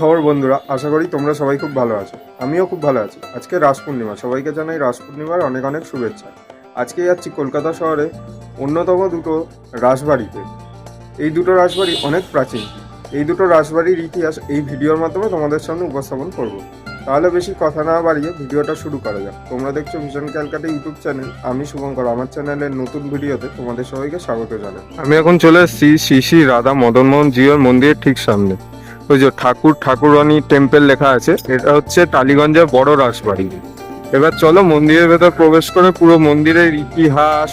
খবর, বন্ধুরা, আশা করি তোমরা সবাই খুব ভালো আছো। আমিও খুব ভালো আছি। আজকে রাস পূর্ণিমা সবাইকে জানাই রাস পূর্ণিমার অনেক অনেক শুভেচ্ছা। আজকে যাচ্ছি কলকাতা শহরে অন্যতম দুটো রাসবাড়িতে এই দুটো রাসবাড়ি অনেক প্রাচীন। এই দুটো রাসবাড়ির ইতিহাস এই ভিডিওর মাধ্যমে তোমাদের সামনে উপস্থাপন করব। তাহলে বেশি কথা না বাড়িয়ে ভিডিওটা শুরু করা যাক। তোমরা দেখছ ভীষণ ক্যালকাটা ইউটিউব চ্যানেল আমি শুভঙ্কর। আমার চ্যানেলের নতুন ভিডিওতে তোমাদের সবাইকে স্বাগত জানাই। আমি এখন চলে এসেছি শ্রী শ্রী রাধা মদন মোহন জিওর মন্দিরের ঠিক সামনে। ওই যে ঠাকুর ঠাকুরানী টেম্পল লেখা আছে, এটা হচ্ছে টালিগঞ্জের বড় রাসবাড়ি এবার চলো মন্দিরের ভেতর প্রবেশ করে পুরো মন্দিরের ইতিহাস,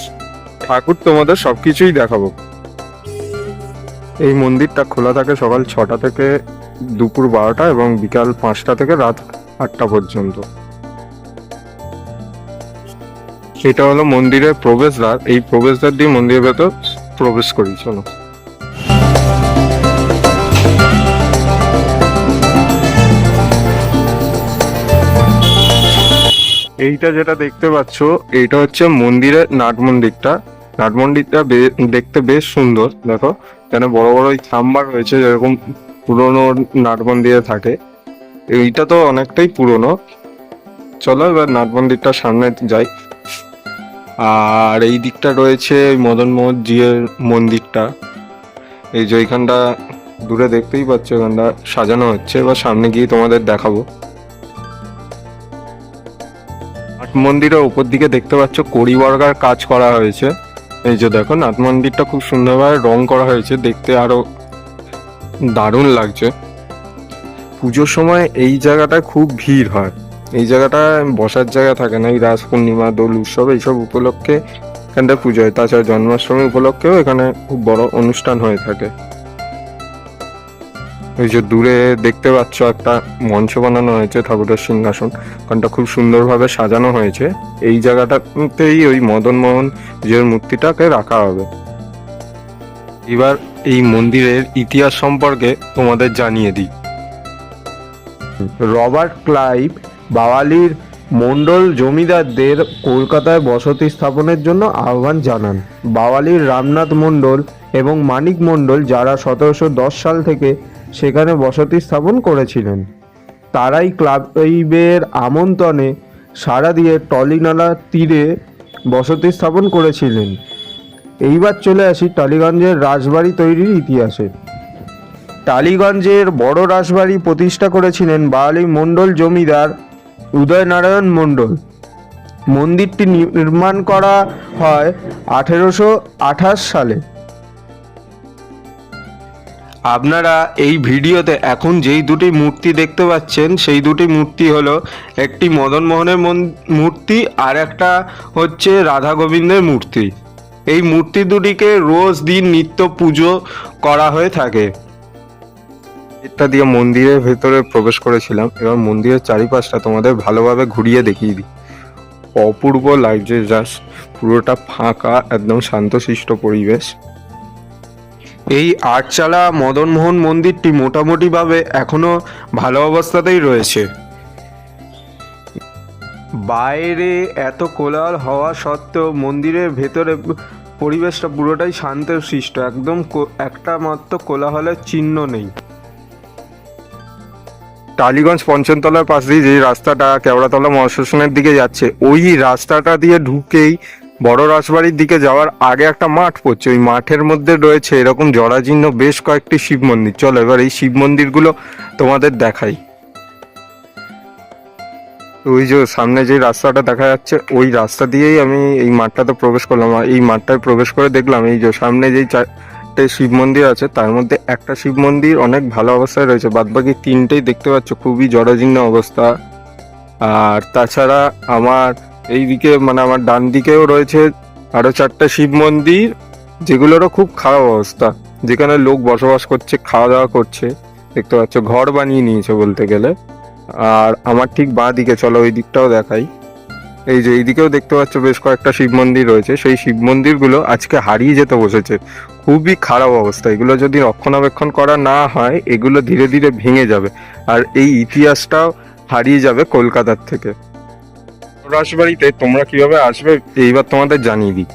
ঠাকুর তোমাদের সবকিছুই দেখাবো। এই মন্দিরটা খোলা থাকে সকাল ছটা থেকে দুপুর বারোটা এবং বিকাল পাঁচটা থেকে রাত আটটা পর্যন্ত। এটা হলো মন্দিরের প্রবেশদ্বার। এই প্রবেশদ্বার দিয়ে মন্দিরের ভেতর প্রবেশ করি, চলো। এইটা যেটা দেখতে পাচ্ছ, এইটা হচ্ছে মন্দিরের নাট মন্দিরটা। নাট মন্দিরটা দেখতে বেশ সুন্দর, দেখো। এখানে বড় বড় ওই থাম্বা রয়েছে, যেরকম পুরোনো নাট মন্দিরে থাকে। এইটা তো অনেকটাই পুরনো। চলো এবার নাট মন্দিরটা সামনে যাই। আর এই দিকটা রয়েছে ওই মদন মোহন জিয়ের মন্দিরটা। এই যে এইখানটা দূরে দেখতেই পাচ্ছ, এখানটা সাজানো হচ্ছে। এবার সামনে গিয়ে তোমাদের দেখাবো। মন্দিরের উপর দিকে দেখতে পাচ্ছ কড়ি বর্গার কাজ করা হয়েছে। এই যে দেখো নাট মন্দিরটা খুব সুন্দরভাবে রং করা হয়েছে, দেখতে আরও দারুণ লাগছে। পুজোর সময় এই জায়গাটায় খুব ভিড় হয়। এই জায়গাটায় বসার জায়গা থাকে না, এই রাস পূর্ণিমা, দোল উৎসব, এইসব উপলক্ষে এখানটা পুজো হয়। তাছাড়া জন্মাষ্টমী উপলক্ষেও এখানে খুব বড় অনুষ্ঠান হয়ে থাকে। এই যে দূরে দেখতে পাচ্ছ একটা মঞ্চ বানানো হয়েছে ঠাকুরের সিংহাসন। ওখানটা খুব সুন্দরভাবে সাজানো হয়েছে। এই জায়গাটাতেই ওই মদন মোহন যে মূর্তিটাকে রাখা হবে। এবার এই মন্দিরের ইতিহাস সম্পর্কে তোমাদের জানিয়ে দিই। রবার্ট ক্লাইভ বাওয়ালির মণ্ডল জমিদারদের কলকাতায় বসতি স্থাপনের জন্য আহ্বান জানান। বাওয়ালির রামনাথ মণ্ডল এবং মানিক মণ্ডল, যারা সতেরোশো দশ সাল থেকে সেখানে বসতি স্থাপন করেছিলেন। তারাই ক্লাইভের আমন্ত্রণে সাড়া দিয়ে টলিনালা তীরে বসতি স্থাপন করেছিলেন। এইবার চলে আসি টালিগঞ্জের রাজবাড়ি তৈরির ইতিহাসে। টালিগঞ্জের বড় রাজবাড়ি প্রতিষ্ঠা করেছিলেন বাঙালি মণ্ডল জমিদার উদয়নারায়ণ মণ্ডল। মন্দিরটি নির্মাণ করা হয় আঠেরোশো আঠাশ সালে। আপনারা এই ভিডিওতে এখন যেই দুটি মূর্তি দেখতে পাচ্ছেন, সেই দুটি মূর্তি হলো একটি মদন মোহনের মূর্তি আর একটা হচ্ছে রাধা গোবিন্দের মূর্তি। এই মূর্তি দুটিকে রোজ দিন নিত্য পুজো করা হয়ে থাকে। এটা দিয়ে মন্দিরের ভেতরে প্রবেশ করেছিলাম, এবার মন্দিরের চারিপাশটা তোমাদের ভালোভাবে ঘুরিয়ে দেখিয়ে দিই। অপূর্ব লাগছে জাস্ট পুরোটা ফাঁকা, একদম শান্তশিষ্ট পরিবেশ। এই আটচালা মদনমোহন মন্দিরটি মোটামুটিভাবে এখনও ভালো অবস্থাতেই রয়েছে। বাইরে এত কোলাহল হওয়া সত্ত্বেও মন্দিরের ভেতরে পরিবেশটা পুরোটাই শান্ত সৃষ্ট, একদম একটা মাত্র কোলাহলের চিহ্ন নেই। টালিগঞ্জ পঞ্চমতলার পাশ দিয়ে যে রাস্তাটা কেওড়াতলা মহাশ্মশানের দিকে যাচ্ছে, ওই রাস্তাটা দিয়ে ঢুকেই বড় রাজবাড়ির দিকে যাওয়ার আগে একটা মাঠ পড়ছে। ওই মাঠের মধ্যে রয়েছে এরকম জরাজীর্ণ বেশ কয়েকটি শিব মন্দির। চলো এবার এই শিব মন্দিরগুলো তোমাদের দেখাই। ওই যে সামনে যে রাস্তাটা দেখা যাচ্ছে, ওই রাস্তা দিয়েই আমি এই মাঠটাতে প্রবেশ করলাম। আর এই মাঠটায় প্রবেশ করে দেখলাম, এই যে সামনে যেই চারটে শিব মন্দির আছে, তার মধ্যে একটা শিব মন্দির অনেক ভালো অবস্থায় রয়েছে। বাদবাকি তিনটেই দেখতে পাচ্ছ, খুবই জরাজীর্ণ অবস্থা। আর তাছাড়া আমার এই দিকে মানে আমার ডান দিকেও রয়েছে আরও চারটে শিব মন্দির, যেগুলোরও খুব খারাপ অবস্থা। যেখানে লোক বসবাস করছে, খাওয়া দাওয়া করছে, দেখতে পাচ্ছ, ঘর বানিয়ে নিয়েছে বলতে গেলে। আর আমার ঠিক বাঁ দিকে, চলো ওই দিকটাও দেখাই। এই যে এইদিকেও দেখতে পাচ্ছ, বেশ কয়েকটা শিব মন্দির রয়েছে। সেই শিব মন্দিরগুলো আজকে হারিয়ে যেতে বসেছে। খুবই খারাপ অবস্থা। এগুলো যদি রক্ষণাবেক্ষণ করা না হয়, এগুলো ধীরে ধীরে ভেঙে যাবে। আর এই ইতিহাসটাও হারিয়ে যাবে কলকাতার থেকে। রাসবাড়িতে তোমরা কীভাবে আসবে, এইবার তোমাদের জানিয়ে দিই।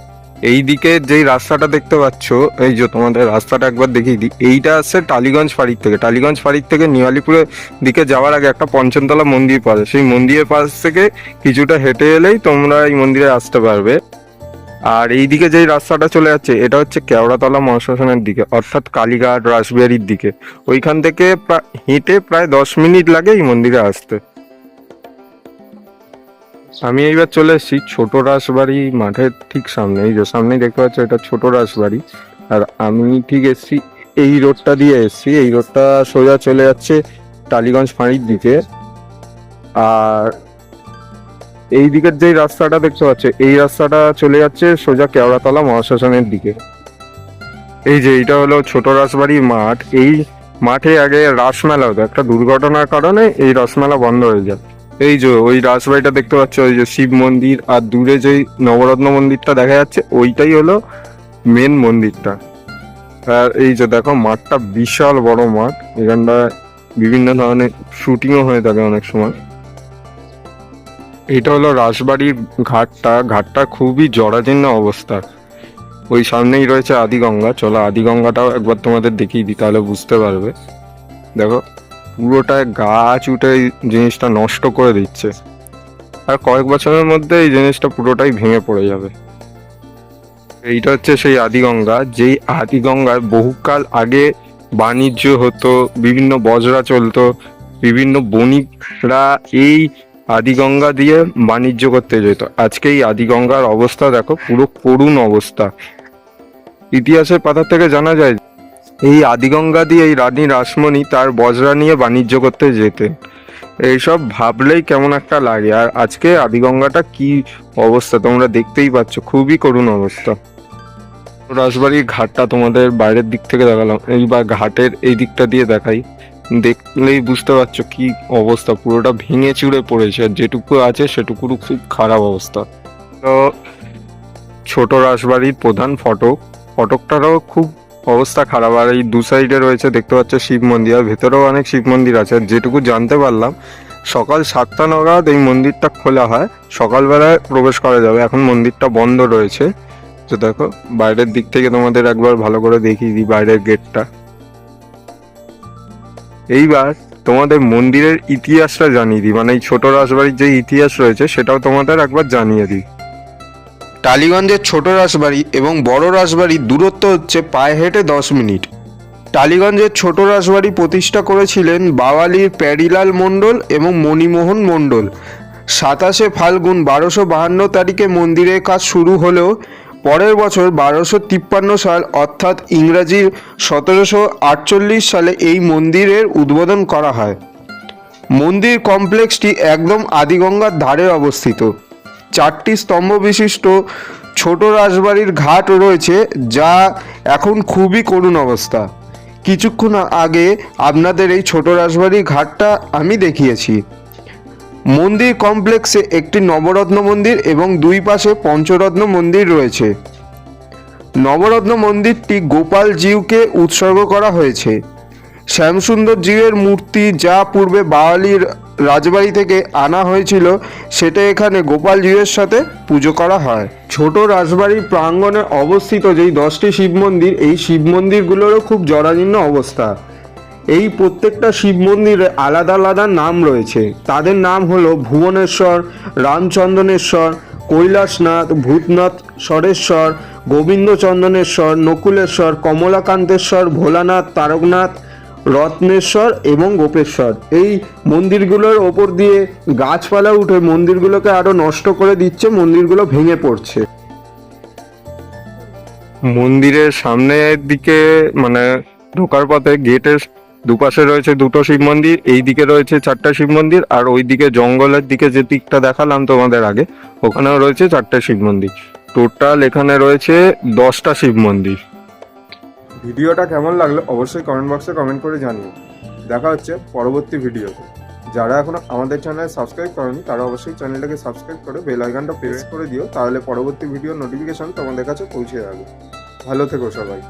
এই দিকে যেই রাস্তাটা দেখতে পাচ্ছ, এই যে তোমাদের রাস্তাটা একবার দেখিয়ে দিই, এইটা আসছে টালিগঞ্জ ফাঁড়ির থেকে। টালিগঞ্জ ফাঁড়ির থেকে নিয়ালিপুরের দিকে যাওয়ার আগে একটা পঞ্চমতলা মন্দির পাবে সেই মন্দিরের পাশ থেকে কিছুটা হেঁটে এলেই তোমরা এই মন্দিরে আসতে পারবে। আর এই দিকে যেই রাস্তাটা চলে যাচ্ছে, এটা হচ্ছে কেওড়াতলা মহাশ্মশানের দিকে, অর্থাৎ কালীঘাট রাসবিহারির দিকে। ওইখান থেকে হেঁটে প্রায় দশ মিনিট লাগে এই মন্দিরে আসতে। আমি এইবার চলে এসেছি ছোট রাসবাড়ি মাঠের ঠিক সামনে। এই যে সামনেই দেখতে পাচ্ছ এটা ছোট রাসবাড়ি। আর আমি ঠিক এসেছি এই রোডটা দিয়ে এসেছি। এই রোডটা সোজা চলে যাচ্ছে টালিগঞ্জ ফাঁড়ির দিকে। আর এই দিকের যেই রাস্তাটা দেখতে পাচ্ছ, এই রাস্তাটা চলে যাচ্ছে সোজা কেওড়াতলা মহাশ্মশানের দিকে। এই যে এইটা হলো ছোট রাসবাড়ি মাঠ। এই মাঠে আগে রাসমেলা হতো। একটা দুর্ঘটনার কারণে এই রাসমেলা বন্ধ হয়ে যায়। এই যে ওই রাজবাড়িটা দেখতে পাচ্ছ ওই যে শিব মন্দির, আর দূরে যে নবরত্ন মন্দিরটা দেখা যাচ্ছে, ওইটাই হলো মেন মন্দিরটা। আর এই যে দেখো, মাঠটা বিশাল বড় মাঠ, এখানটা বিভিন্ন ধরনের শুটিংও হয়ে থাকে অনেক সময়। এটা হলো রাজবাড়ির ঘাটটা ঘাটটা খুবই জরাজীর্ণ অবস্থা। ওই সামনেই রয়েছে আদিগঙ্গা চলো আদিগঙ্গাটাও একবার তোমাদের দেখিয়ে দিই, তাহলে বুঝতে পারবে। দেখো পুরোটায় গাছ উঠে এই জিনিসটা নষ্ট করে দিচ্ছে। আর কয়েক বছরের মধ্যে এই জিনিসটা পুরোটাই ভেঙে পড়ে যাবে। এইটা হচ্ছে সেই আদিগঙ্গা। যেই আদিগঙ্গায় বহুকাল আগে বাণিজ্য হতো, বিভিন্ন বজরা চলতো, বিভিন্ন বণিকরা এই আদিগঙ্গা দিয়ে বাণিজ্য করতে যেত। আজকে এই আদিগঙ্গার অবস্থা দেখো, পুরো করুণ অবস্থা। ইতিহাসের পাতা থেকে জানা যায় এই আদিগঙ্গা দিয়ে এই রানী রাসমণি তার বজরা নিয়ে বাণিজ্য করতে যেতেন এইসব ভাবলেই কেমন একটা লাগে। আর আজকে আদিগঙ্গাটা কি অবস্থা তোমরা দেখতেই পাচ্ছ, খুবই করুণ অবস্থা। রাজবাড়ির ঘাটটা তোমাদের বাইরের দিক থেকে দেখালাম, এইবার ঘাটের এই দিকটা দিয়ে দেখাই। দেখলেই বুঝতে পারছ কি অবস্থা, পুরোটা ভেঙে চুড়ে পড়েছে, আর যেটুকু আছে সেটুকুরও খুব খারাপ অবস্থা। তো ছোট রাজবাড়ির প্রধান ফটক, ফটকটারও খুব অবস্থা খারাপ। আর এই দু সাইডে রয়েছে, দেখতে পাচ্ছ শিব মন্দির। আর ভেতরেও অনেক শিব মন্দির আছে। যেটুকু জানতে পারলাম, সকাল সাতটা নাগাদ এই মন্দিরটা খোলা হয়। সকালবেলায় প্রবেশ করা যাবে। এখন মন্দিরটা বন্ধ রয়েছে। তো দেখো, বাইরের দিক থেকে তোমাদের একবার ভালো করে দেখিয়ে দিই বাইরের গেটটা। এইবার তোমাদের মন্দিরের ইতিহাসটা জানিয়ে দিই। মানে এই ছোট রাজবাড়ির যে ইতিহাস রয়েছে, সেটাও তোমাদের একবার জানিয়ে দিই। টালিগঞ্জের ছোট রাসবাড়ি এবং বড় রাসবাড়ির দূরত্ব হচ্ছে পায়ে হেঁটে দশ মিনিট। টালিগঞ্জের ছোট রাসবাড়ি প্রতিষ্ঠা করেছিলেন বাওয়ালির প্যারিলাল মণ্ডল এবং মণিমোহন মণ্ডল। সাতাশে ফাল্গুন বারোশো বাহান্ন তারিখে মন্দিরের কাজ শুরু হলেও পরের বছর বারোশো তিপ্পান্ন সাল অর্থাৎ ইংরাজির সতেরোশো আটচল্লিশ সালে এই মন্দিরের উদ্বোধন করা হয়। মন্দির কমপ্লেক্সটি একদম আদিগঙ্গার ধারে অবস্থিত। চারটি স্তম্ভ বিশিষ্ট ছোট রাজবাড়ির ঘাট রয়েছে যা এখন খুবই করুণ অবস্থা। কিছুক্ষণ আগে আপনাদের এই ছোট রাজবাড়ির ঘাটটা আমি দেখিয়েছি। মন্দির কমপ্লেক্সে একটি নবরত্ন মন্দির এবং দুই পাশে পঞ্চরত্ন মন্দির রয়েছে। নবরত্ন মন্দিরটি গোপাল জিউকে উৎসর্গ করা হয়েছে। শ্যামসুন্দর জিউয়ের মূর্তি যা পূর্বে বাওয়ালির রাজবাড়ি থেকে আনা হয়েছিল, সেটা এখানে গোপাল জিউয়ের সাথে পুজো করা হয়। ছোট রাজবাড়ির প্রাঙ্গণে অবস্থিত যেই দশটি শিব মন্দির, এই শিব মন্দিরগুলোরও খুব জরাজীর্ণ অবস্থা। এই প্রত্যেকটা শিব মন্দিরে আলাদা আলাদা নাম রয়েছে। তাদের নাম হলো ভুবনেশ্বর রামচন্দনেশ্বর কৈলাসনাথ, ভূতনাথ সরেশ্বর গোবিন্দচন্দনেশ্বর নকুলেশ্বর, কমলাকান্তেশ্বর, ভোলানাথ, তারকনাথ রত্নেশ্বর এবং গোপেশ্বর। এই মন্দিরগুলোর ওপর দিয়ে গাছপালা উঠে মন্দিরগুলোকে আরও নষ্ট করে দিচ্ছে, মন্দিরগুলো ভেঙে পড়ছে। মন্দিরের সামনের দিকে মানে ঢোকার পথে গেটের দুপাশে রয়েছে দুটো শিব মন্দির, এই দিকে রয়েছে চারটা শিব মন্দির আর ওই দিকে জঙ্গলের দিকে যে দিকটা দেখালাম তোমাদের আগে, ওখানেও রয়েছে চারটা শিব মন্দির। টোটাল এখানে রয়েছে দশটা শিব মন্দির। ভিডিওটা কেমন লাগল অবশ্যই কমেন্ট বক্সে কমেন্ট করে জানিও। দেখা হচ্ছে পরবর্তী ভিডিওতে। যারা এখনও আমাদের চ্যানেল সাবস্ক্রাইব করেনি, তারা অবশ্যই চ্যানেলটাকে সাবস্ক্রাইব করে বেল আইকনটা প্রেস করে দিও, তাহলে পরবর্তী ভিডিও নোটিফিকেশন তোমাদের কাছে পৌঁছে যাবে। ভালো থেকো সবাই।